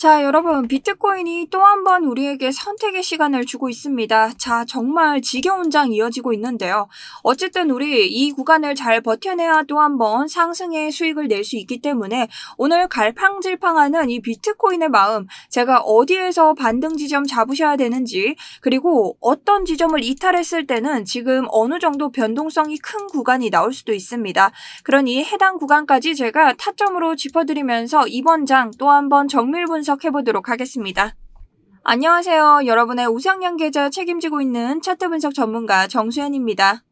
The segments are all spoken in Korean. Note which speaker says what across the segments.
Speaker 1: 자, 여러분, 비트코인이 또 한 번 우리에게 선택의 시간을 주고 있습니다. 자, 정말 지겨운 장 이어지고 있는데요. 어쨌든 우리 이 구간을 잘 버텨내야 또 한 번 상승의 수익을 낼 수 있기 때문에 오늘 갈팡질팡하는 이 비트코인의 마음, 제가 어디에서 반등 지점 잡으셔야 되는지, 그리고 어떤 지점을 이탈했을 때는 지금 어느 정도 변동성이 큰 구간이 나올 수도 있습니다. 그러니 해당 구간까지 제가 타점으로 짚어드리면서 이번 장 또 한 번 정밀 분석 분석해 보도록 하겠습니다. 안녕하세요. 여러분의 우상향 계좌 책임지고 있는 차트 분석 전문가 정수현입니다.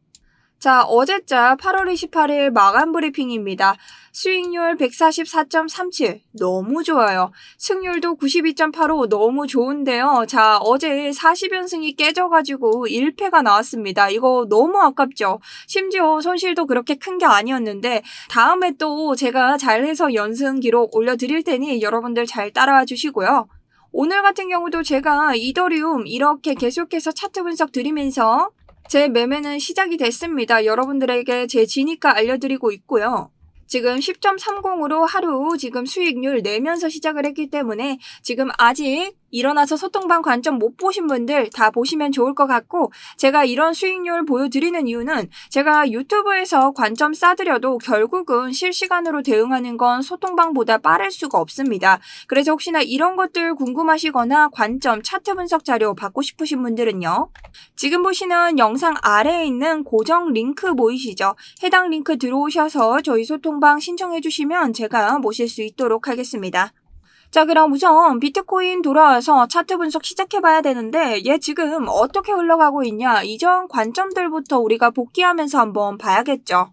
Speaker 1: 자, 어제자 8월 28일 마감 브리핑입니다. 수익률 144.37. 너무 좋아요. 승률도 92.85. 너무 좋은데요. 자, 어제 40연승이 깨져가지고 1패가 나왔습니다. 이거 너무 아깝죠? 심지어 손실도 그렇게 큰 게 아니었는데, 다음에 또 제가 잘해서 연승 기록 올려드릴 테니 여러분들 잘 따라와 주시고요. 오늘 같은 경우도 제가 이더리움 이렇게 계속해서 차트 분석 드리면서 제 매매는 시작이 됐습니다. 여러분들에게 제 진입가 알려드리고 있고요. 지금 10.30으로 하루 지금 수익률 내면서 시작을 했기 때문에 지금 아직 일어나서 소통방 관점 못 보신 분들 다 보시면 좋을 것 같고 제가 이런 수익률 보여드리는 이유는 제가 유튜브에서 관점 싸드려도 결국은 실시간으로 대응하는 건 소통방보다 빠를 수가 없습니다. 그래서 혹시나 이런 것들 궁금하시거나 관점 차트 분석 자료 받고 싶으신 분들은요. 지금 보시는 영상 아래에 있는 고정 링크 보이시죠? 해당 링크 들어오셔서 저희 소통방 신청해 주시면 제가 모실 수 있도록 하겠습니다. 자, 그럼 우선 비트코인 돌아와서 차트 분석 시작해 봐야 되는데 얘 지금 어떻게 흘러가고 있냐 이전 관점들부터 우리가 복귀하면서 한번 봐야겠죠.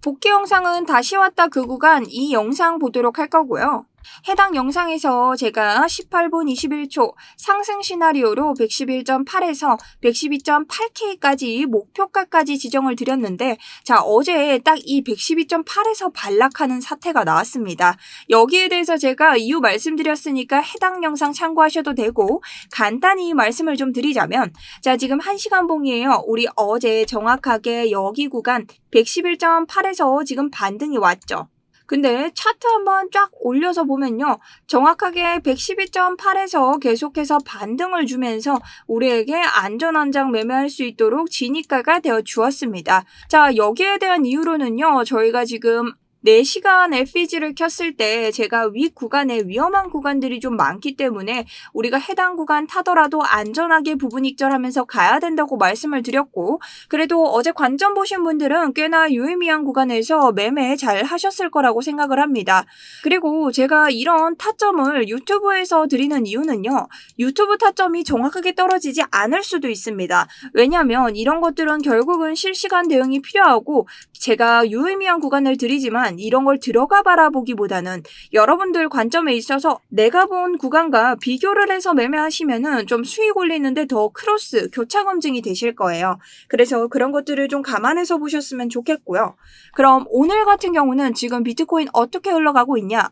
Speaker 1: 복귀 영상은 다시 왔다 그 구간 이 영상 보도록 할 거고요. 해당 영상에서 제가 18분 21초 상승 시나리오로 111.8에서 112.8K까지 목표가까지 지정을 드렸는데 자 어제 딱 이 112.8에서 반락하는 사태가 나왔습니다. 여기에 대해서 제가 이유 말씀드렸으니까 해당 영상 참고하셔도 되고 간단히 말씀을 좀 드리자면 자 지금 1시간 봉이에요. 우리 어제 정확하게 여기 구간 111.8에서 지금 반등이 왔죠. 근데 차트 한번 쫙 올려서 보면요. 정확하게 112.8에서 계속해서 반등을 주면서 우리에게 안전한 장 매매할 수 있도록 진입가가 되어 주었습니다. 자, 여기에 대한 이유로는요. 저희가 지금 4시간 FEG를 켰을 때 제가 위 구간에 위험한 구간들이 좀 많기 때문에 우리가 해당 구간 타더라도 안전하게 부분 익절하면서 가야 된다고 말씀을 드렸고 그래도 어제 관점 보신 분들은 꽤나 유의미한 구간에서 매매 잘 하셨을 거라고 생각을 합니다. 그리고 제가 이런 타점을 유튜브에서 드리는 이유는요. 유튜브 타점이 정확하게 떨어지지 않을 수도 있습니다. 왜냐하면 이런 것들은 결국은 실시간 대응이 필요하고 제가 유의미한 구간을 드리지만 이런 걸 들어가 바라보기보다는 여러분들 관점에 있어서 내가 본 구간과 비교를 해서 매매하시면은 좀 수익 올리는데 더 크로스 교차 검증이 되실 거예요. 그래서 그런 것들을 좀 감안해서 보셨으면 좋겠고요. 그럼 오늘 같은 경우는 지금 비트코인 어떻게 흘러가고 있냐?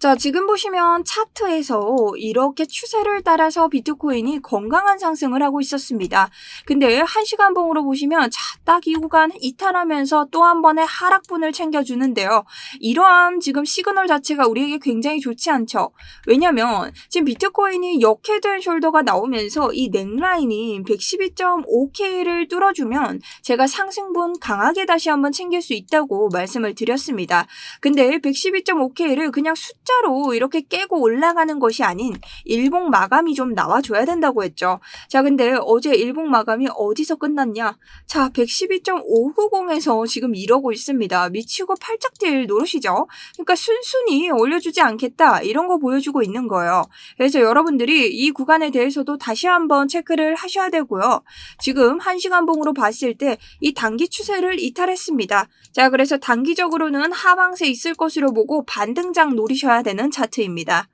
Speaker 1: 자, 지금 보시면 차트에서 이렇게 추세를 따라서 비트코인이 건강한 상승을 하고 있었습니다. 근데 1시간 봉으로 보시면 자, 딱 이 구간 이탈하면서 또 한 번의 하락분을 챙겨주는데요. 이러한 지금 시그널 자체가 우리에게 굉장히 좋지 않죠. 왜냐면 지금 비트코인이 역헤드 숄더가 나오면서 이 넥라인이 112.5K를 뚫어주면 제가 상승분 강하게 다시 한번 챙길 수 있다고 말씀을 드렸습니다. 근데 112.5K를 그냥 숫자로 이렇게 깨고 올라가는 것이 아닌 일봉 마감이 좀 나와줘야 된다고 했죠. 자, 근데 어제 일봉 마감이 어디서 끝났냐? 자, 112.590에서 지금 이러고 있습니다. 미치고 팔짝 뛸 노릇이죠. 그러니까 순순히 올려주지 않겠다. 이런 거 보여주고 있는 거예요. 그래서 여러분들이 이 구간에 대해서도 다시 한번 체크를 하셔야 되고요. 지금 1시간 봉으로 봤을 때 이 단기 추세를 이탈했습니다. 자, 그래서 단기적으로는 하방세 있을 것으로 보고 반등장 노 리셔야 되는 차트입니다.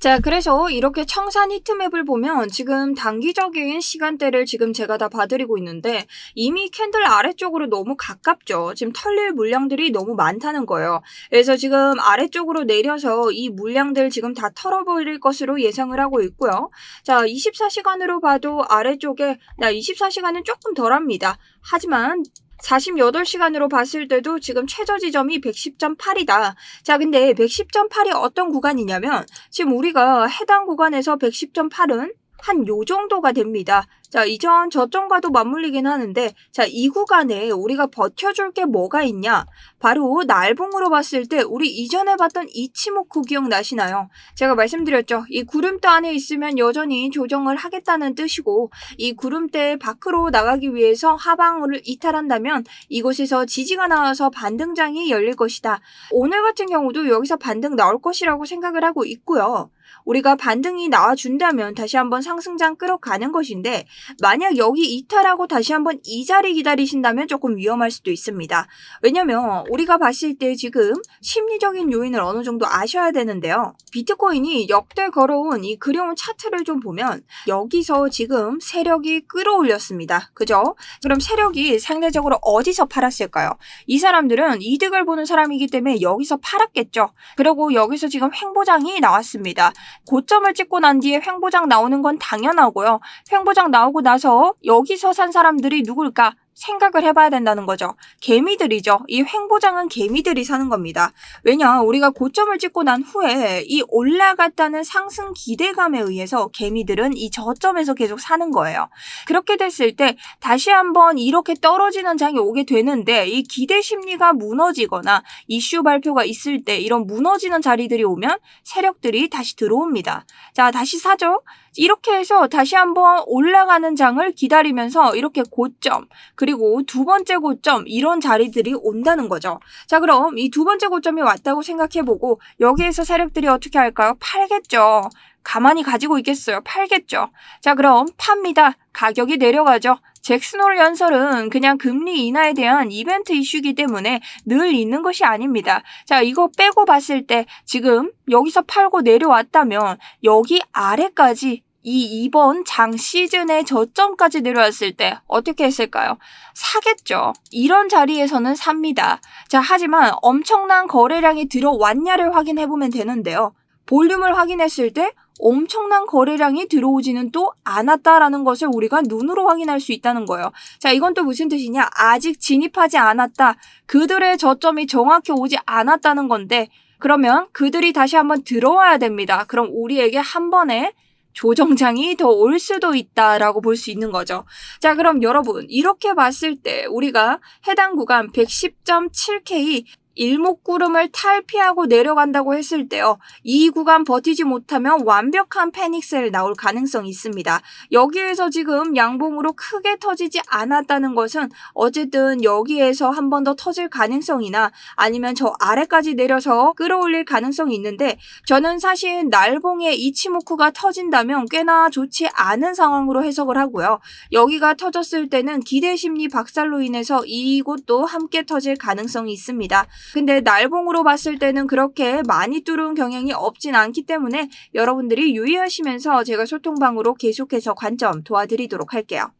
Speaker 1: 자, 그래서 이렇게 청산 히트맵을 보면 지금 단기적인 시간대를 지금 제가 다 봐드리고 있는데 이미 캔들 아래쪽으로 너무 가깝죠. 지금 털릴 물량들이 너무 많다는 거예요. 그래서 지금 아래쪽으로 내려서 이 물량들 지금 다 털어버릴 것으로 예상을 하고 있고요. 자, 24시간으로 봐도 아래쪽에 나 24시간은 조금 덜합니다. 하지만 48시간으로 봤을 때도 지금 최저 지점이 110.8이다. 자, 근데 110.8이 어떤 구간이냐면 지금 우리가 해당 구간에서 110.8은 한 요 정도가 됩니다. 자, 이전 저점과도 맞물리긴 하는데, 자, 이 구간에 우리가 버텨줄 게 뭐가 있냐? 바로 날봉으로 봤을 때 우리 이전에 봤던 이치모쿠 기억나시나요? 제가 말씀드렸죠. 이 구름대 안에 있으면 여전히 조정을 하겠다는 뜻이고, 이 구름대 밖으로 나가기 위해서 하방을 이탈한다면 이곳에서 지지가 나와서 반등장이 열릴 것이다. 오늘 같은 경우도 여기서 반등 나올 것이라고 생각을 하고 있고요. 우리가 반등이 나와준다면 다시 한번 상승장 끌어가는 것인데 만약 여기 이탈하고 다시 한번 이 자리 기다리신다면 조금 위험할 수도 있습니다. 왜냐면 우리가 봤을 때 지금 심리적인 요인을 어느 정도 아셔야 되는데요. 비트코인이 역대 걸어온 이 그려온 차트를 좀 보면 여기서 지금 세력이 끌어올렸습니다. 그죠? 그럼 세력이 상대적으로 어디서 팔았을까요? 이 사람들은 이득을 보는 사람이기 때문에 여기서 팔았겠죠. 그리고 여기서 지금 횡보장이 나왔습니다. 고점을 찍고 난 뒤에 횡보장 나오는 건 당연하고요. 횡보장 나오고 나서 여기서 산 사람들이 누굴까? 생각을 해봐야 된다는 거죠. 개미들이죠. 이 횡보장은 개미들이 사는 겁니다. 왜냐, 우리가 고점을 찍고 난 후에 이 올라갔다는 상승 기대감에 의해서 개미들은 이 저점에서 계속 사는 거예요. 그렇게 됐을 때 다시 한번 이렇게 떨어지는 장이 오게 되는데 이 기대 심리가 무너지거나 이슈 발표가 있을 때 이런 무너지는 자리들이 오면 세력들이 다시 들어옵니다. 자, 다시 사죠? 이렇게 해서 다시 한번 올라가는 장을 기다리면서 이렇게 고점, 그리고 두 번째 고점, 이런 자리들이 온다는 거죠. 자, 그럼 이 두 번째 고점이 왔다고 생각해보고 여기에서 세력들이 어떻게 할까요? 팔겠죠. 가만히 가지고 있겠어요. 팔겠죠. 자, 그럼 팝니다. 가격이 내려가죠. 잭슨홀 연설은 그냥 금리 인하에 대한 이벤트 이슈이기 때문에 늘 있는 것이 아닙니다. 자, 이거 빼고 봤을 때 지금 여기서 팔고 내려왔다면 여기 아래까지 이 이번 장 시즌의 저점까지 내려왔을 때 어떻게 했을까요? 사겠죠. 이런 자리에서는 삽니다. 자, 하지만 엄청난 거래량이 들어왔냐를 확인해 보면 되는데요. 볼륨을 확인했을 때 엄청난 거래량이 들어오지는 또 않았다라는 것을 우리가 눈으로 확인할 수 있다는 거예요. 자, 이건 또 무슨 뜻이냐? 아직 진입하지 않았다. 그들의 저점이 정확히 오지 않았다는 건데, 그러면 그들이 다시 한번 들어와야 됩니다. 그럼 우리에게 한 번에 조정장이 더 올 수도 있다라고 볼 수 있는 거죠. 자, 그럼 여러분, 이렇게 봤을 때 우리가 해당 구간 110.7K 일목구름을 탈피하고 내려간다고 했을 때요. 이 구간 버티지 못하면 완벽한 패닉셀 나올 가능성이 있습니다. 여기에서 지금 양봉으로 크게 터지지 않았다는 것은 어쨌든 여기에서 한 번 더 터질 가능성이나 아니면 저 아래까지 내려서 끌어올릴 가능성이 있는데 저는 사실 날봉의 이치모쿠가 터진다면 꽤나 좋지 않은 상황으로 해석을 하고요. 여기가 터졌을 때는 기대 심리 박살로 인해서 이곳도 함께 터질 가능성이 있습니다. 근데 날봉으로 봤을 때는 그렇게 많이 뚫은 경향이 없진 않기 때문에 여러분들이 유의하시면서 제가 소통방으로 계속해서 관점 도와드리도록 할게요.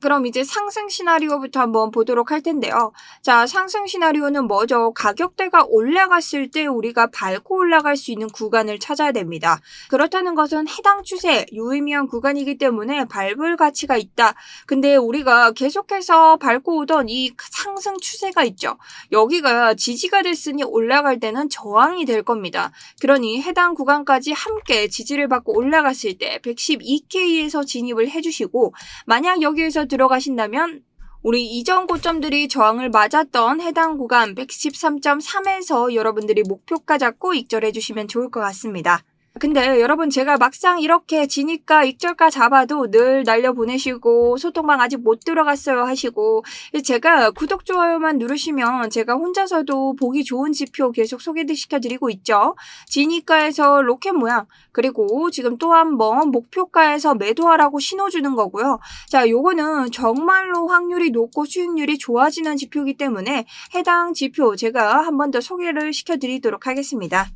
Speaker 1: 그럼 이제 상승 시나리오부터 한번 보도록 할 텐데요. 자, 상승 시나리오는 뭐죠? 가격대가 올라갔을 때 우리가 밟고 올라갈 수 있는 구간을 찾아야 됩니다. 그렇다는 것은 해당 추세, 유의미한 구간이기 때문에 밟을 가치가 있다. 근데 우리가 계속해서 밟고 오던 이 상승 추세가 있죠. 여기가 지지가 됐으니 올라갈 때는 저항이 될 겁니다. 그러니 해당 구간까지 함께 지지를 받고 올라갔을 때 112K에서 진입을 해주시고 만약 여기에서 들어가신다면 우리 이전 고점들이 저항을 맞았던 해당 구간 113.3에서 여러분들이 목표가 잡고 익절해 주시면 좋을 것 같습니다. 근데 여러분 제가 막상 이렇게 지니까 익절가 잡아도 늘 날려보내시고 소통방 아직 못 들어갔어요 하시고 제가 구독 좋아요만 누르시면 제가 혼자서도 보기 좋은 지표 계속 소개시켜드리고 있죠. 지니가에서 로켓 모양 그리고 지금 또 한번 목표가에서 매도하라고 신호 주는 거고요. 자 요거는 정말로 확률이 높고 수익률이 좋아지는 지표이기 때문에 해당 지표 제가 한 번 더 소개를 시켜드리도록 하겠습니다.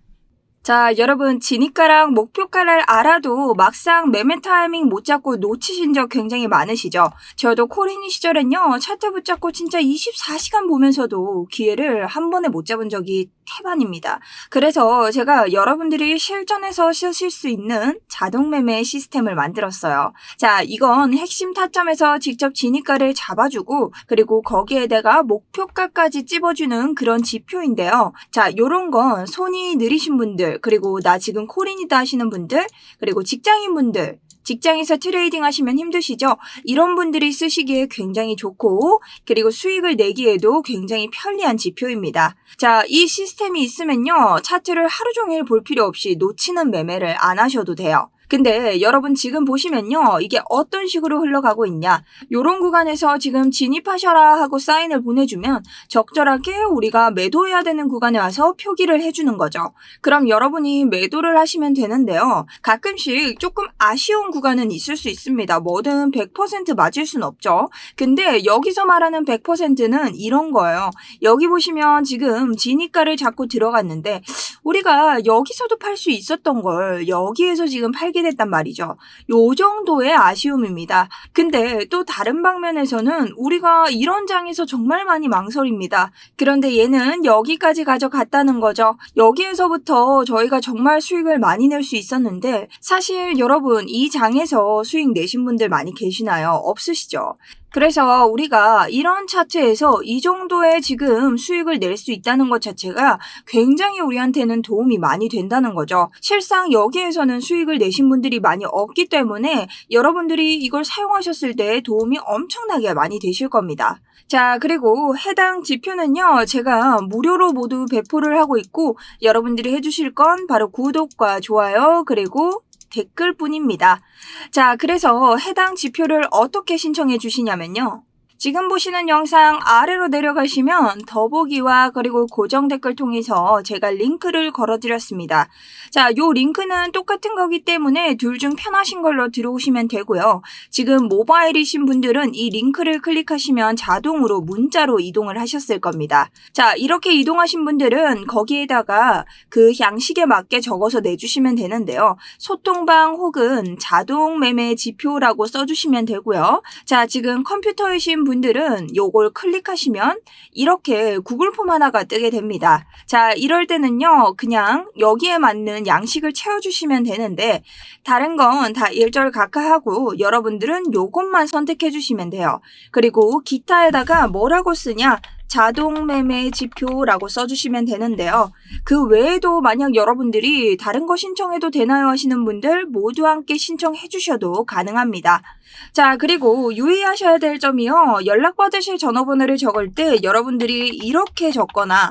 Speaker 1: 자, 여러분, 지니가랑 목표가를 알아도 막상 매매 타이밍 못 잡고 놓치신 적 굉장히 많으시죠? 저도 코리니 시절엔요, 차트 붙잡고 진짜 24시간 보면서도 기회를 한 번에 못 잡은 적이 태반입니다. 그래서 제가 여러분들이 실전에서 쓰실 수 있는 자동 매매 시스템을 만들었어요. 자, 이건 핵심 타점에서 직접 진입가를 잡아주고 그리고 거기에다가 목표가까지 찝어주는 그런 지표인데요. 자, 요런 건 손이 느리신 분들 그리고 나 지금 콜인이다 하시는 분들 그리고 직장인 분들 직장에서 트레이딩 하시면 힘드시죠? 이런 분들이 쓰시기에 굉장히 좋고 그리고 수익을 내기에도 굉장히 편리한 지표입니다. 자, 이 시스템이 있으면요. 차트를 하루 종일 볼 필요 없이 놓치는 매매를 안 하셔도 돼요. 근데 여러분 지금 보시면요. 이게 어떤 식으로 흘러가고 있냐. 요런 구간에서 지금 진입하셔라 하고 사인을 보내주면 적절하게 우리가 매도해야 되는 구간에 와서 표기를 해주는 거죠. 그럼 여러분이 매도를 하시면 되는데요. 가끔씩 조금 아쉬운 구간은 있을 수 있습니다. 뭐든 100% 맞을 순 없죠. 근데 여기서 말하는 100%는 이런 거예요. 여기 보시면 지금 진입가를 잡고 들어갔는데 우리가 여기서도 팔 수 있었던 걸 여기에서 지금 팔게 됐단 말이죠. 요 정도의 아쉬움입니다. 근데 또 다른 방면에서는 우리가 이런 장에서 정말 많이 망설입니다. 그런데 얘는 여기까지 가져갔다는 거죠. 여기에서부터 저희가 정말 수익을 많이 낼 수 있었는데 사실 여러분 이 장에서 수익 내신 분들 많이 계시나요? 없으시죠? 그래서 우리가 이런 차트에서 이 정도의 지금 수익을 낼 수 있다는 것 자체가 굉장히 우리한테는 도움이 많이 된다는 거죠. 실상 여기에서는 수익을 내신 분들이 많이 없기 때문에 여러분들이 이걸 사용하셨을 때 도움이 엄청나게 많이 되실 겁니다. 자, 그리고 해당 지표는요, 제가 무료로 모두 배포를 하고 있고, 여러분들이 해주실 건 바로 구독과 좋아요, 그리고 댓글뿐입니다. 자, 그래서 해당 지표를 어떻게 신청해 주시냐면요. 지금 보시는 영상 아래로 내려가시면 더보기와 그리고 고정 댓글 통해서 제가 링크를 걸어드렸습니다. 자, 요 링크는 똑같은 거기 때문에 둘 중 편하신 걸로 들어오시면 되고요. 지금 모바일이신 분들은 이 링크를 클릭하시면 자동으로 문자로 이동을 하셨을 겁니다. 자, 이렇게 이동하신 분들은 거기에다가 그 양식에 맞게 적어서 내주시면 되는데요. 소통방 혹은 자동 매매 지표라고 써주시면 되고요. 자, 지금 컴퓨터이신 분 들은 요걸 클릭하시면 이렇게 구글 폼 하나가 뜨게 됩니다. 자, 이럴 때는요, 그냥 여기에 맞는 양식을 채워주시면 되는데, 다른 건 다 일절 각하하고 여러분들은 요것만 선택해 주시면 돼요. 그리고 기타에다가 뭐라고 쓰냐? 자동 매매 지표라고 써주시면 되는데요. 그 외에도 만약 여러분들이 다른 거 신청해도 되나요 하시는 분들 모두 함께 신청해 주셔도 가능합니다. 자, 그리고 유의하셔야 될 점이요. 연락받으실 전화번호를 적을 때 여러분들이 이렇게 적거나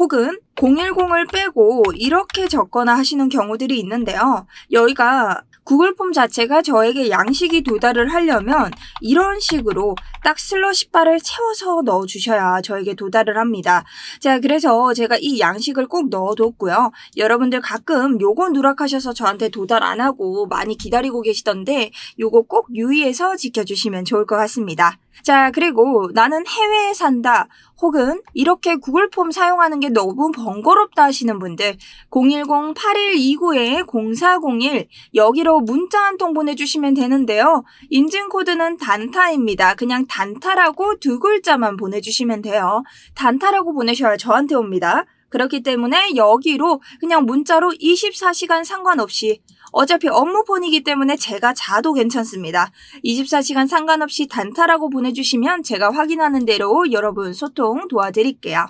Speaker 1: 혹은 010을 빼고 이렇게 적거나 하시는 경우들이 있는데요. 여기가 구글 폼 자체가 저에게 양식이 도달을 하려면 이런 식으로 딱 슬러시 바를 채워서 넣어 주셔야 저에게 도달을 합니다. 자, 그래서 제가 이 양식을 꼭 넣어 뒀고요. 여러분들 가끔 요거 누락하셔서 저한테 도달 안 하고 많이 기다리고 계시던데 요거 꼭 유의해서 지켜주시면 좋을 것 같습니다. 자, 그리고 나는 해외에 산다. 혹은 이렇게 구글 폼 사용하는 게 너무 번거롭다 하시는 분들 010-8129-0401 여기로 문자 한 통 보내주시면 되는데요. 인증 코드는 단타입니다. 그냥 단타라고 두 글자만 보내주시면 돼요. 단타라고 보내셔야 저한테 옵니다. 그렇기 때문에 여기로 그냥 문자로 24시간 상관없이 어차피 업무폰이기 때문에 제가 자도 괜찮습니다. 24시간 상관없이 단타라고 보내주시면 제가 확인하는 대로 여러분 소통 도와드릴게요.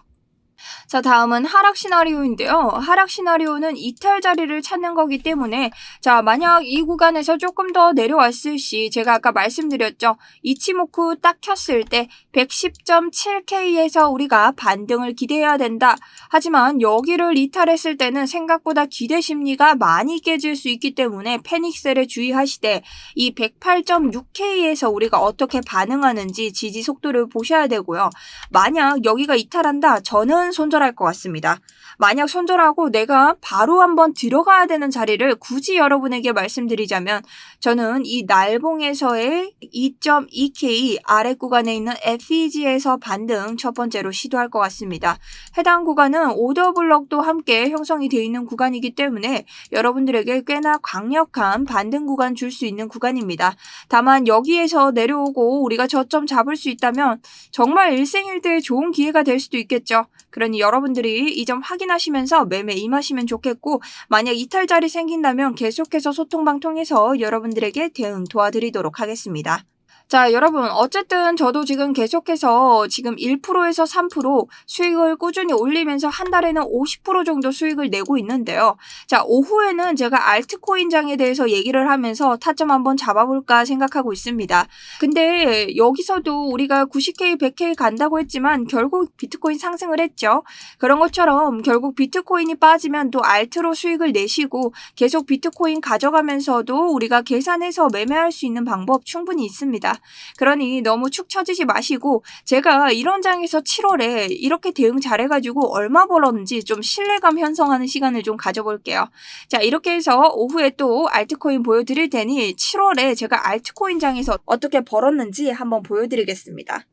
Speaker 1: 자, 다음은 하락 시나리오인데요. 하락 시나리오는 이탈 자리를 찾는 거기 때문에 자, 만약 이 구간에서 조금 더 내려왔을 시 제가 아까 말씀드렸죠. 이치모쿠 딱 켰을 때 110.7K에서 우리가 반등을 기대해야 된다. 하지만 여기를 이탈했을 때는 생각보다 기대 심리가 많이 깨질 수 있기 때문에 패닉셀에 주의하시되 이 108.6K에서 우리가 어떻게 반응하는지 지지 속도를 보셔야 되고요. 만약 여기가 이탈한다. 저는 손절할 것 같습니다. 만약 손절하고 내가 바로 한번 들어가야 되는 자리를 굳이 여러분에게 말씀드리자면 저는 이 날봉에서의 2.2K 아래 구간에 있는 FEG에서 반등 첫 번째로 시도할 것 같습니다. 해당 구간은 오더 블럭도 함께 형성이 되어 있는 구간이기 때문에 여러분들에게 꽤나 강력한 반등 구간 줄 수 있는 구간입니다. 다만 여기에서 내려오고 우리가 저점 잡을 수 있다면 정말 일생일대의 좋은 기회가 될 수도 있겠죠. 그러니 여러분들이 이 점 확인하시면서 매매 임하시면 좋겠고 만약 이탈 자리 생긴다면 계속해서 소통방 통해서 여러분들에게 대응 도와드리도록 하겠습니다. 자, 여러분, 어쨌든 저도 지금 계속해서 지금 1%에서 3% 수익을 꾸준히 올리면서 한 달에는 50% 정도 수익을 내고 있는데요. 자, 오후에는 제가 알트코인장에 대해서 얘기를 하면서 타점 한번 잡아볼까 생각하고 있습니다. 근데 여기서도 우리가 90K, 100K 간다고 했지만 결국 비트코인 상승을 했죠. 그런 것처럼 결국 비트코인이 빠지면 또 알트로 수익을 내시고 계속 비트코인 가져가면서도 우리가 계산해서 매매할 수 있는 방법 충분히 있습니다. 그러니 너무 축 처지지 마시고 제가 이런 장에서 7월에 이렇게 대응 잘해가지고 얼마 벌었는지 좀 신뢰감 형성하는 시간을 좀 가져볼게요. 자 이렇게 해서 오후에 또 알트코인 보여드릴 테니 7월에 제가 알트코인 장에서 어떻게 벌었는지 한번 보여드리겠습니다.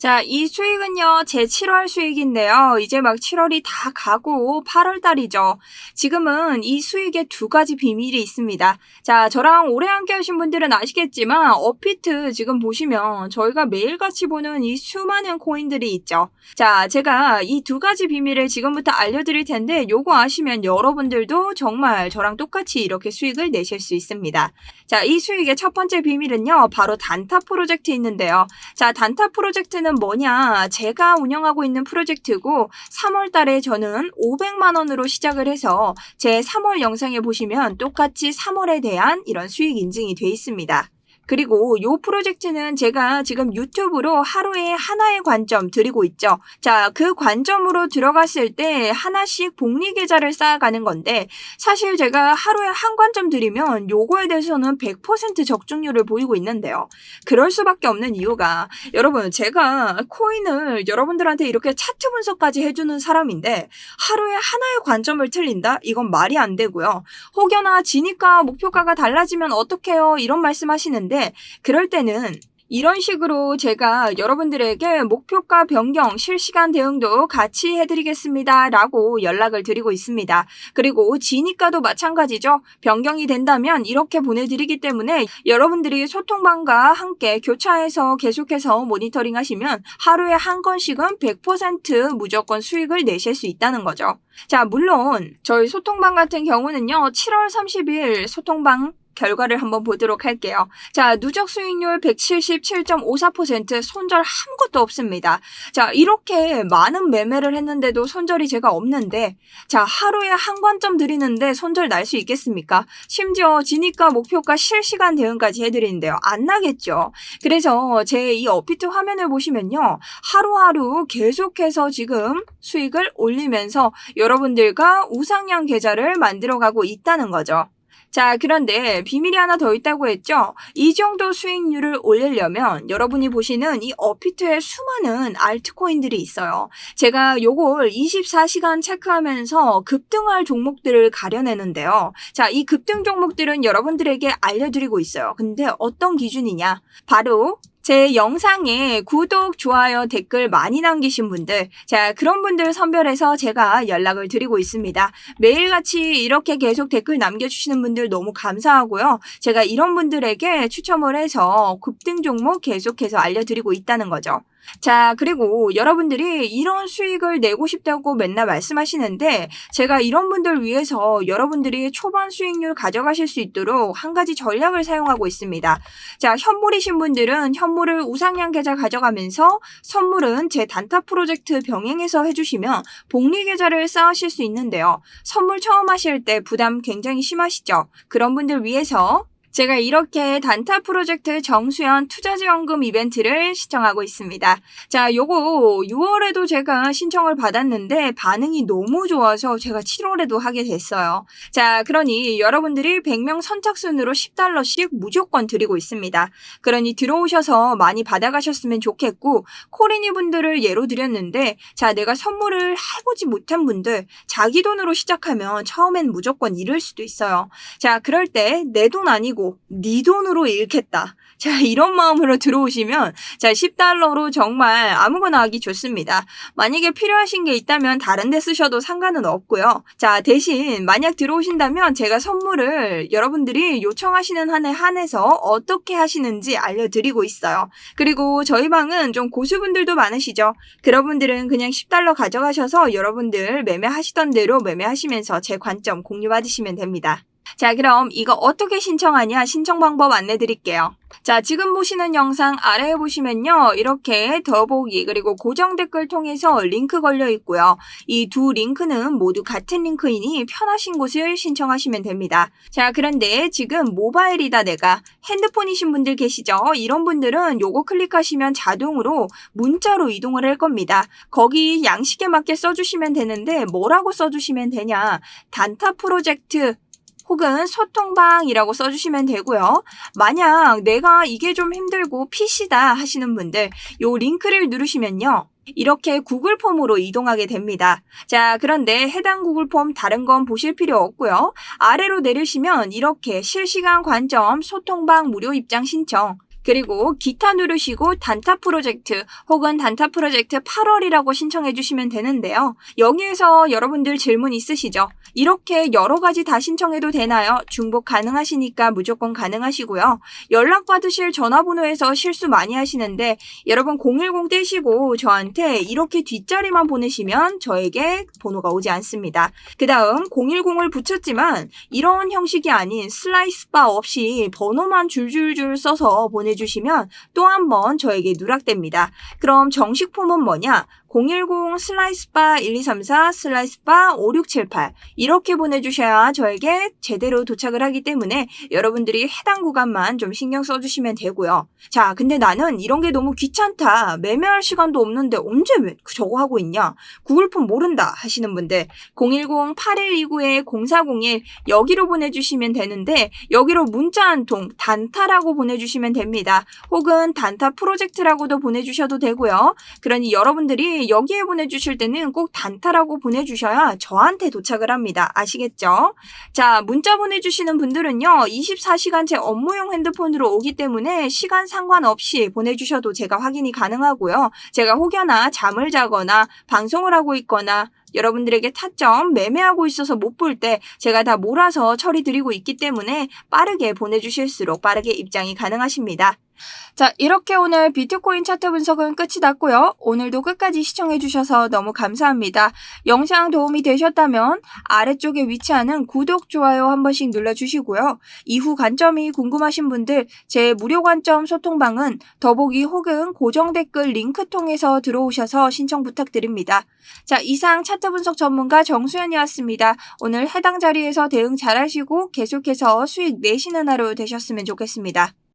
Speaker 1: 자, 이 수익은요, 제 7월 수익인데요. 이제 막 7월이 다 가고 8월 달이죠. 지금은 이 수익에 두 가지 비밀이 있습니다. 자, 저랑 오래 함께 하신 분들은 아시겠지만, 어피트 지금 보시면 저희가 매일같이 보는 이 수많은 코인들이 있죠. 자, 제가 이 두 가지 비밀을 지금부터 알려드릴 텐데, 요거 아시면 여러분들도 정말 저랑 똑같이 이렇게 수익을 내실 수 있습니다. 자, 이 수익의 첫 번째 비밀은요, 바로 단타 프로젝트 있는데요. 자, 단타 프로젝트는 뭐냐? 제가 운영하고 있는 프로젝트고 3월 달에 저는 500만 원으로 시작을 해서 제 3월 영상에 보시면 똑같이 3월에 대한 이런 수익 인증이 돼 있습니다. 그리고 이 프로젝트는 제가 지금 유튜브로 하루에 하나의 관점 드리고 있죠. 자, 그 관점으로 들어갔을 때 하나씩 복리 계좌를 쌓아가는 건데 사실 제가 하루에 한 관점 드리면 요거에 대해서는 100% 적중률을 보이고 있는데요. 그럴 수밖에 없는 이유가 여러분 제가 코인을 여러분들한테 이렇게 차트 분석까지 해주는 사람인데 하루에 하나의 관점을 틀린다? 이건 말이 안 되고요. 혹여나 지니까 목표가가 달라지면 어떡해요? 이런 말씀 하시는데 그럴 때는 이런 식으로 제가 여러분들에게 목표가 변경, 실시간 대응도 같이 해드리겠습니다. 라고 연락을 드리고 있습니다. 그리고 지니까도 마찬가지죠. 변경이 된다면 이렇게 보내드리기 때문에 여러분들이 소통방과 함께 교차해서 계속해서 모니터링 하시면 하루에 한 건씩은 100% 무조건 수익을 내실 수 있다는 거죠. 자, 물론 저희 소통방 같은 경우는요, 7월 30일 소통방 결과를 한번 보도록 할게요. 자, 누적 수익률 177.54% 손절 아무것도 없습니다. 자, 이렇게 많은 매매를 했는데도 손절이 제가 없는데, 자, 하루에 한 관점 드리는데 손절 날 수 있겠습니까? 심지어 지니까 목표가 실시간 대응까지 해드리는데요. 안 나겠죠. 그래서 제 이 어피트 화면을 보시면요. 하루하루 계속해서 지금 수익을 올리면서 여러분들과 우상향 계좌를 만들어 가고 있다는 거죠. 자, 그런데 비밀이 하나 더 있다고 했죠? 이 정도 수익률을 올리려면 여러분이 보시는 이 어피트에 수많은 알트코인들이 있어요. 제가 요걸 24시간 체크하면서 급등할 종목들을 가려내는데요. 자, 이 급등 종목들은 여러분들에게 알려드리고 있어요. 근데 어떤 기준이냐? 바로 제 영상에 구독, 좋아요, 댓글 많이 남기신 분들, 자, 그런 분들 선별해서 제가 연락을 드리고 있습니다. 매일같이 이렇게 계속 댓글 남겨주시는 분들 너무 감사하고요. 제가 이런 분들에게 추첨을 해서 급등 종목 계속해서 알려드리고 있다는 거죠. 자, 그리고 여러분들이 이런 수익을 내고 싶다고 맨날 말씀하시는데 제가 이런 분들 위해서 여러분들이 초반 수익률 가져가실 수 있도록 한 가지 전략을 사용하고 있습니다. 자, 현물이신 분들은 현물을 우상향 계좌 가져가면서 선물은 제 단타 프로젝트 병행해서 해주시면 복리 계좌를 쌓으실 수 있는데요. 선물 처음 하실 때 부담 굉장히 심하시죠? 그런 분들 위해서 제가 이렇게 단타 프로젝트 정수연 투자지원금 이벤트를 시청하고 있습니다. 자, 요거 6월에도 제가 신청을 받았는데 반응이 너무 좋아서 제가 7월에도 하게 됐어요. 자, 그러니 여러분들이 100명 선착순으로 10달러씩 무조건 드리고 있습니다. 그러니 들어오셔서 많이 받아가셨으면 좋겠고 코리니 분들을 예로 드렸는데 자, 내가 선물을 해보지 못한 분들 자기 돈으로 시작하면 처음엔 무조건 잃을 수도 있어요. 자, 그럴 때 내 돈 아니고 팔고 네 돈으로 잃겠다. 자, 이런 마음으로 들어오시면 자, 10달러로 정말 아무거나 하기 좋습니다. 만약에 필요하신 게 있다면 다른 데 쓰셔도 상관은 없고요. 자, 대신 만약 들어오신다면 제가 선물을 여러분들이 요청하시는 한에 한해서 어떻게 하시는지 알려드리고 있어요. 그리고 저희 방은 좀 고수분들도 많으시죠. 그런 분들은 그냥 10달러 가져가셔서 여러분들 매매하시던 대로 매매하시면서 제 관점 공유 받으시면 됩니다. 자, 그럼 이거 어떻게 신청하냐 신청 방법 안내 드릴게요. 자, 지금 보시는 영상 아래에 보시면요. 이렇게 더보기 그리고 고정 댓글 통해서 링크 걸려 있고요. 이 두 링크는 모두 같은 링크이니 편하신 곳을 신청하시면 됩니다. 자, 그런데 지금 모바일이다 내가 핸드폰이신 분들 계시죠? 이런 분들은 요거 클릭하시면 자동으로 문자로 이동을 할 겁니다. 거기 양식에 맞게 써주시면 되는데 뭐라고 써주시면 되냐? 단타 프로젝트 혹은 소통방이라고 써주시면 되고요. 만약 내가 이게 좀 힘들고 PC다 하시는 분들 요 링크를 누르시면요. 이렇게 구글 폼으로 이동하게 됩니다. 자, 그런데 해당 구글 폼 다른 건 보실 필요 없고요. 아래로 내리시면 이렇게 실시간 관점 소통방 무료 입장 신청 그리고 기타 누르시고 단타 프로젝트 혹은 단타 프로젝트 8월이라고 신청해 주시면 되는데요. 여기에서 여러분들 질문 있으시죠? 이렇게 여러 가지 다 신청해도 되나요? 중복 가능하시니까 무조건 가능하시고요. 연락 받으실 전화번호에서 실수 많이 하시는데 여러분 010 떼시고 저한테 이렇게 뒷자리만 보내시면 저에게 번호가 오지 않습니다. 그 다음 010을 붙였지만 이런 형식이 아닌 슬라이스 바 없이 번호만 줄줄줄 써서 보내 주시면 또 한 번 저에게 누락됩니다. 그럼 정식 폼은 뭐냐? 010 슬라이스바 1234 슬라이스바 5678 이렇게 보내주셔야 저에게 제대로 도착을 하기 때문에 여러분들이 해당 구간만 좀 신경 써주시면 되고요. 자, 근데 나는 이런 게 너무 귀찮다. 매매할 시간도 없는데 언제 왜 저거 하고 있냐? 구글폼 모른다 하시는 분들 010-8129-0401 여기로 보내주시면 되는데 여기로 문자 한 통 단타라고 보내주시면 됩니다. 혹은 단타 프로젝트라고도 보내주셔도 되고요. 그러니 여러분들이 여기에 보내주실 때는 꼭 단타라고 보내주셔야 저한테 도착을 합니다. 아시겠죠? 자, 문자 보내주시는 분들은요, 24시간 제 업무용 핸드폰으로 오기 때문에 시간 상관없이 보내주셔도 제가 확인이 가능하고요. 제가 혹여나 잠을 자거나 방송을 하고 있거나 여러분들에게 타점 매매하고 있어서 못 볼 때 제가 다 몰아서 처리 드리고 있기 때문에 빠르게 보내주실수록 빠르게 입장이 가능하십니다. 자, 이렇게 오늘 비트코인 차트 분석은 끝이 났고요. 오늘도 끝까지 시청해주셔서 너무 감사합니다. 영상 도움이 되셨다면 아래쪽에 위치하는 구독, 좋아요 한 번씩 눌러주시고요. 이후 관점이 궁금하신 분들 제 무료 관점 소통방은 더보기 혹은 고정 댓글 링크 통해서 들어오셔서 신청 부탁드립니다. 자, 이상 차트 분석 전문가 정수연이었습니다. 오늘 해당 자리에서 대응 잘하시고 계속해서 수익 내시는 하루 되셨으면 좋겠습니다.